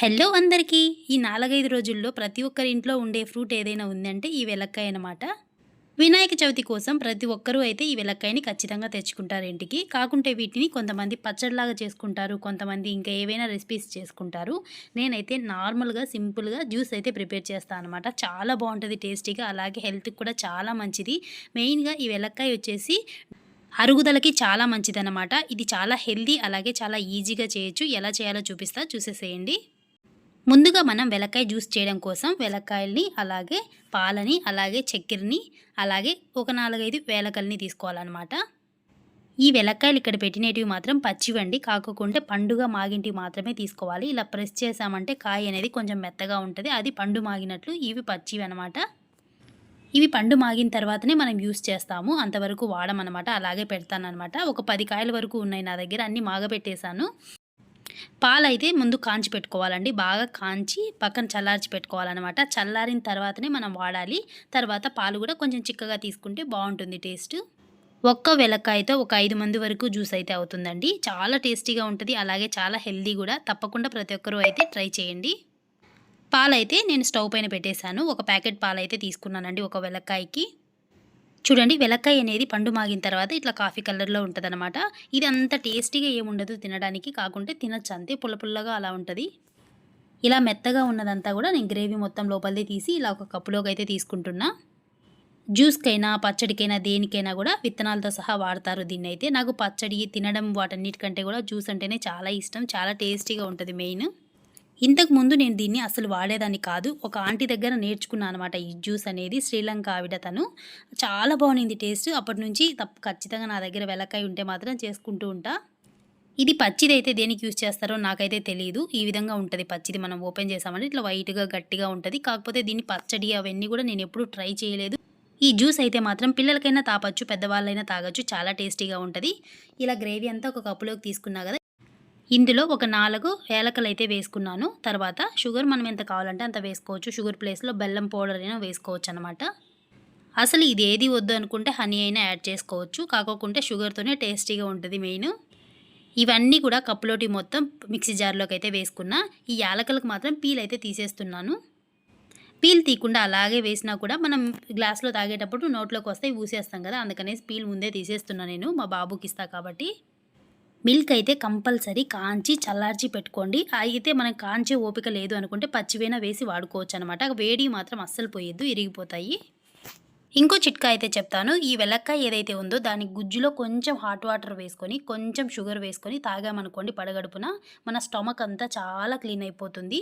Hello అందరికీ. ఈ నాలుగైదు రోజుల్లో ప్రతి ఒక్కరి ఇంట్లో ఉండే ఫ్రూట్ ఏదైనా ఉందంటే ఈ వెలక్కాయ అనమాట వినాయక చవితి కోసం ప్రతి ఒక్కరూ అయితే ఈ వెలక్కాయని ఖచ్చితంగా తెచ్చుకుంటారు ఇంటికి. కాకుంటే వీటిని కొంతమంది పచ్చడిలాగా చేసుకుంటారు కొంతమంది ఇంకా ఏవైనా రెసిపీస్ చేసుకుంటారు. నేనైతే నార్మల్గా సింపుల్గా జ్యూస్ అయితే ప్రిపేర్ చేస్తాను అనమాట చాలా బాగుంటుంది టేస్టీగా అలాగే హెల్త్కి కూడా చాలా మంచిది. మెయిన్గా ఈ వెలక్కాయ వచ్చేసి అరుగుదలకి చాలా మంచిదన్నమాట. ఇది చాలా హెల్దీ అలాగే చాలా ఈజీగా చేయొచ్చు. ఎలా చేయాలో చూపిస్తా చూసేసేయండి. ముందుగా మనం వెలక్కాయ జ్యూస్ చేయడం కోసం వెలక్కాయల్ని అలాగే పాలని అలాగే చక్కెరని అలాగే ఒక నాలుగైదు వేలకల్ని తీసుకోవాలన్నమాట. ఈ వెలక్కాయలు ఇక్కడ పెట్టినటివి మాత్రం పచ్చివండి. కాకుండా పండుగ మాగింటివి మాత్రమే తీసుకోవాలి. ఇలా ప్రెస్ చేసామంటే కాయ అనేది కొంచెం మెత్తగా ఉంటుంది. అది పండు మాగినట్లు ఇవి పచ్చివి అనమాట ఇవి పండు మాగిన తర్వాతనే మనం యూస్ చేస్తాము. అంతవరకు వాడమన్నమాట. అలాగే పెడతానమాట ఒక పది కాయల వరకు ఉన్నాయి నా దగ్గర. అన్నీ మాగబెట్టేశాను. పాలైతే ముందు కాంచి పెట్టుకోవాలండి. బాగా కాంచి పక్కన చల్లార్చి పెట్టుకోవాలన్నమాట. చల్లారిన తర్వాతనే మనం వాడాలి. తర్వాత పాలు కూడా కొంచెం చిక్కగా తీసుకుంటే బాగుంటుంది టేస్ట్. ఒక్క వెలక్కాయతో ఒక ఐదు మంది వరకు జ్యూస్ అయితే అవుతుందండి. చాలా టేస్టీగా ఉంటుంది. అలాగే చాలా హెల్దీ కూడా. తప్పకుండా ప్రతి ఒక్కరూ అయితే ట్రై చేయండి. పాలైతే నేను స్టవ్ పైన పెట్టేశాను. ఒక ప్యాకెట్ పాలైతే తీసుకున్నానండి ఒక వెలక్కాయకి. చూడండి వెలక్కాయ అనేది పండు మాగిన తర్వాత ఇట్లా కాఫీ కలర్లో ఉంటుంది అనమాట ఇది అంత టేస్టీగా ఏముండదు తినడానికి కాకుంటే తినచ్చు. అంతే పుల్ల పుల్లగా అలా ఉంటుంది. ఇలా మెత్తగా ఉన్నదంతా కూడా నేను గ్రేవీ మొత్తం లోపలిది తీసి ఇలా ఒక కప్పులోకి అయితే తీసుకుంటున్నా. జ్యూస్కైనా పచ్చడికైనా దేనికైనా కూడా విత్తనాలతో సహా వాడతారు దీన్ని అయితే. నాకు పచ్చడి తినడం వాటన్నిటికంటే కూడా జ్యూస్ అంటేనే చాలా ఇష్టం. చాలా టేస్టీగా ఉంటుంది మెయిన్. ఇంతకు ముందు నేను దీన్ని అసలు వాడేదాన్ని కాదు. ఒక ఆంటీ దగ్గర నేర్చుకున్నాను అనమాట ఈ జ్యూస్ అనేది. శ్రీలంక ఆవిడ తను. చాలా బాగుంది టేస్ట్. అప్పటి నుంచి తప్పు ఖచ్చితంగా నా దగ్గర వెలకాయ ఉంటే మాత్రం చేసుకుంటూ ఉంటా. ఇది పచ్చిది అయితే దేనికి యూజ్ చేస్తారో నాకైతే తెలియదు ఈ విధంగా ఉంటుంది పచ్చిది. మనం ఓపెన్ చేసామంటే ఇట్లా వైట్గా గట్టిగా ఉంటుంది. కాకపోతే దీన్ని పచ్చడి అవన్నీ కూడా నేను ఎప్పుడూ ట్రై చేయలేదు. ఈ జ్యూస్ అయితే మాత్రం పిల్లలకైనా తాపచ్చు పెద్దవాళ్ళైనా తాగొచ్చు. చాలా టేస్టీగా ఉంటుంది. ఇలా గ్రేవీ అంతా ఒక కప్పులోకి తీసుకున్నా కదా ఇందులో ఒక నాలుగు ఏలకలు అయితే వేసుకున్నాను. తర్వాత షుగర్ మనం ఎంత కావాలంటే అంత వేసుకోవచ్చు. షుగర్ ప్లేస్లో బెల్లం పౌడర్ అయినా వేసుకోవచ్చు అనమాట అసలు ఇది ఏది వద్దు అనుకుంటే హనీ అయినా యాడ్ చేసుకోవచ్చు. కాకోకుంటే షుగర్తోనే టేస్టీగా ఉంటుంది మెయిన్. ఇవన్నీ కూడా కప్పులోటి మొత్తం మిక్సీ జార్లోకి అయితే వేసుకున్నా. ఈ యాలకలకు మాత్రం పీల్ అయితే తీసేస్తున్నాను. పీల్ తీయకుండా అలాగే వేసినా కూడా మనం గ్లాస్లో తాగేటప్పుడు నోట్లోకి వస్తే ఊసేస్తాం కదా. అందుకనేసి పీల్ ముందే తీసేస్తున్నాను నేను. మా బాబుకి ఇస్తా కాబట్టి. మిల్క్ అయితే కంపల్సరీ కాంచి చల్లార్చి పెట్టుకోండి. అయితే మనకు కాంచే ఓపిక లేదు అనుకుంటే పచ్చివైనా వేసి వాడుకోవచ్చు అనమాట వేడి మాత్రం అస్సలు పోయేద్దు ఇరిగిపోతాయి. ఇంకో చిట్కా అయితే చెప్తాను. ఈ వెలక్కాయ ఏదైతే ఉందో దాని గుజ్జులో కొంచెం హాట్ వాటర్ వేసుకొని కొంచెం షుగర్ వేసుకొని తాగామనుకోండి పడగడుపున మన స్టమక్ అంతా చాలా క్లీన్ అయిపోతుంది.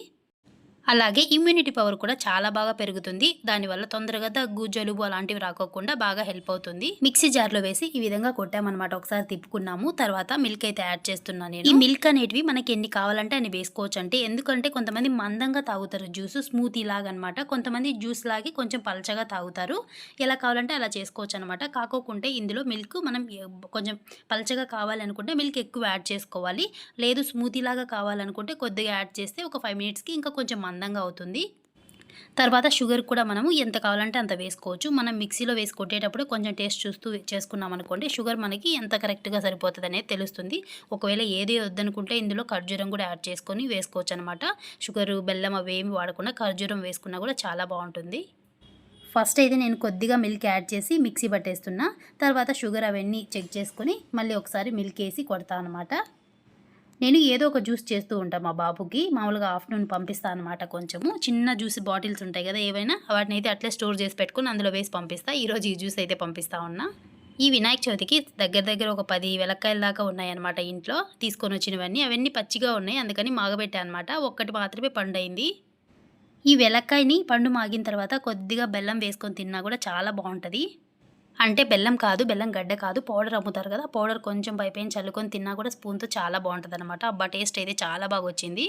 అలాగే ఇమ్యూనిటీ పవర్ కూడా చాలా బాగా పెరుగుతుంది. దానివల్ల తొందరగా దగ్గు జలుబు అలాంటివి రాకోకుండా బాగా హెల్ప్ అవుతుంది. మిక్సీ జార్లో వేసి ఈ విధంగా కొట్టామన్నమాట. ఒకసారి తిప్పుకున్నాము తర్వాత మిల్క్ అయితే యాడ్ చేస్తున్నాను నేను. ఈ మిల్క్ అనేటివి మనకి ఎన్ని కావాలంటే అని వేసుకోవచ్చు అంటే ఎందుకంటే కొంతమంది మందంగా తాగుతారు జ్యూస్ స్మూతీ లాగా అనమాట కొంతమంది జ్యూస్ లాగి కొంచెం పలచగా తాగుతారు. ఎలా కావాలంటే అలా చేసుకోవచ్చు అనమాట కాకోకుంటే ఇందులో మిల్క్ మనం కొంచెం పలచగా కావాలనుకుంటే మిల్క్ ఎక్కువ యాడ్ చేసుకోవాలి. లేదు స్మూతీ లాగా కావాలనుకుంటే కొద్దిగా యాడ్ చేస్తే ఒక ఫైవ్ మినిట్స్కి ఇంకా కొంచెం మందంగా అవుతుంది. తర్వాత షుగర్ కూడా మనము ఎంత కావాలంటే అంత వేసుకోవచ్చు. మనం మిక్సీలో వేసి కొట్టేటప్పుడు కొంచెం టేస్ట్ చూస్తూ చేసుకున్నాం అనుకోండి షుగర్ మనకి ఎంత కరెక్ట్గా సరిపోతుంది అనేది తెలుస్తుంది. ఒకవేళ ఏది వద్దనుకుంటే ఇందులో ఖర్జూరం కూడా యాడ్ చేసుకొని వేసుకోవచ్చు అనమాట షుగర్ బెల్లం అవి ఏమి వాడకుండా ఖర్జూరం వేసుకున్నా కూడా చాలా బాగుంటుంది. ఫస్ట్ అయితే నేను కొద్దిగా మిల్క్ యాడ్ చేసి మిక్సీ పట్టేస్తున్నా. తర్వాత షుగర్ అవన్నీ చెక్ చేసుకొని మళ్ళీ ఒకసారి మిల్క్ వేసి కొడతా అనమాట నేను ఏదో ఒక జ్యూస్ చేస్తూ ఉంటాను మా బాబుకి. మామూలుగా ఆఫ్టర్నూన్ పంపిస్తాను అనమాట కొంచెము. చిన్న జ్యూస్ బాటిల్స్ ఉంటాయి కదా ఏవైనా వాటిని అయితే అట్లే స్టోర్ చేసి పెట్టుకుని అందులో వేసి పంపిస్తా. ఈరోజు ఈ జ్యూస్ అయితే పంపిస్తా ఉన్నా. ఈ వినాయక చవితికి దగ్గర దగ్గర ఒక పది వెలక్కాయల దాకా ఉన్నాయన్నమాట ఇంట్లో. తీసుకొని వచ్చినవన్నీ అవన్నీ పచ్చిగా ఉన్నాయి. అందుకని మాగబెట్టా అనమాట ఒక్కటి మాత్రమే పండు అయింది ఈ వెలక్కాయని పండు మాగిన తర్వాత కొద్దిగా బెల్లం వేసుకొని తిన్నా కూడా చాలా బాగుంటుంది. అంటే బెల్లం కాదు బెల్లం గడ్డ కాదు పౌడర్ అమ్ముతారు కదా పౌడర్ కొంచెం పైపైన చల్లుకొని తిన్నా కూడా స్పూన్తో చాలా బాగుంటుంది అనమాట అబ్బా టేస్ట్ అయితే చాలా బాగా వచ్చింది.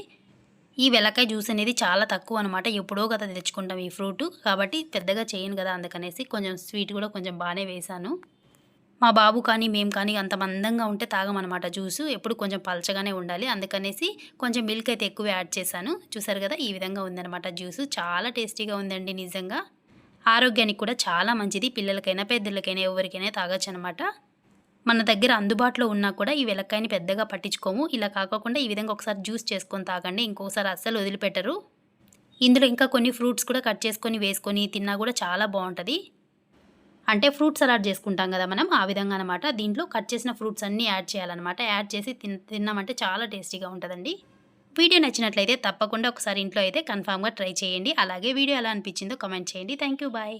ఈ వెలకాయ జ్యూస్ అనేది చాలా తక్కువ అనమాట ఎప్పుడో కదా తెచ్చుకుంటాం ఈ ఫ్రూట్. కాబట్టి పెద్దగా చేయను కదా అందుకనేసి కొంచెం స్వీట్ కూడా కొంచెం బాగానే వేశాను. మా బాబు కానీ మేము కానీ అంత మందంగా ఉంటే తాగమనమాట జ్యూస్. ఎప్పుడు కొంచెం పలచగానే ఉండాలి. అందుకనేసి కొంచెం మిల్క్ అయితే ఎక్కువ యాడ్ చేశాను. చూసారు కదా ఈ విధంగా ఉందనమాట జ్యూస్. చాలా టేస్టీగా ఉందండి నిజంగా. ఆరోగ్యానికి కూడా చాలా మంచిది. పిల్లలకైనా పెద్దలకైనా ఎవరికైనా తాగొచ్చు అనమాట మన దగ్గర అందుబాటులో ఉన్నా కూడా ఈ వెలక్కాయని పెద్దగా పట్టించుకోము. ఇలా కాకుండా ఈ విధంగా ఒకసారి జ్యూస్ చేసుకొని తాగండి. ఇంకోసారి అస్సలు వదిలిపెట్టరు. ఇందులో ఇంకా కొన్ని ఫ్రూట్స్ కూడా కట్ చేసుకొని వేసుకొని తిన్నా కూడా చాలా బాగుంటుంది. అంటే ఫ్రూట్ సలాడ్ చేసుకుంటాం కదా మనం ఆ విధంగా అనమాట దీంట్లో కట్ చేసిన ఫ్రూట్స్ అన్నీ యాడ్ చేయాలన్నమాట. యాడ్ చేసి తిన్నామంటే చాలా టేస్టీగా ఉంటుందండి. వీడియో నచ్చినట్లయితే తప్పకుండా ఒకసారి ఇంట్లో అయితే కన్ఫామ్గా ట్రై చేయండి. అలాగే వీడియో ఎలా అనిపించిందో కమెంట్ చేయండి. Thank you bye.